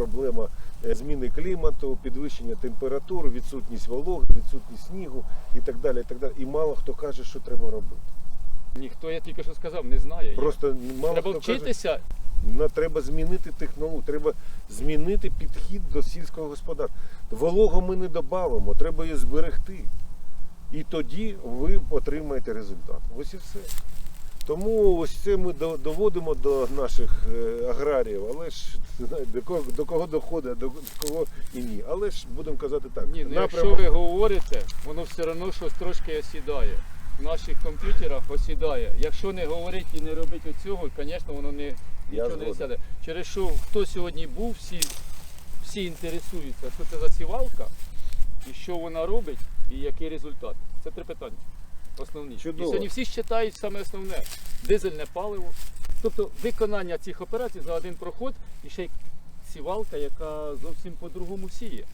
проблема е, зміни клімату, підвищення температур, відсутність вологи, відсутність снігу і так далі. І, так далі. і мало хто каже, що треба робити. Ніхто, я тільки що сказав, не знає. Просто мало Треба хто каже, вчитися. На, треба змінити технологію, треба змінити підхід до сільського господарства. Вологу ми не додамо, треба її зберегти. І тоді ви отримаєте результат. Ось і все. Тому ось це ми доводимо до наших е, аграріїв, але ж до кого, до кого доходить, а до кого і ні. Але ж будемо казати так. Ні, ну якщо ви говорите, воно все одно щось трошки осідає. В наших комп'ютерах осідає. Якщо не говорить і не робить оцього, звісно, воно не, нічого не сяде. Через що хто сьогодні був, всі, всі інтересуються, що це за сівалка, і що вона робить, і який результат. Це три питання. Основні. Чудово. І сьогодні всі вважають саме основне дизельне паливо. Тобто виконання цих операцій за один проход і ще й сівалка, яка зовсім по-другому сіє.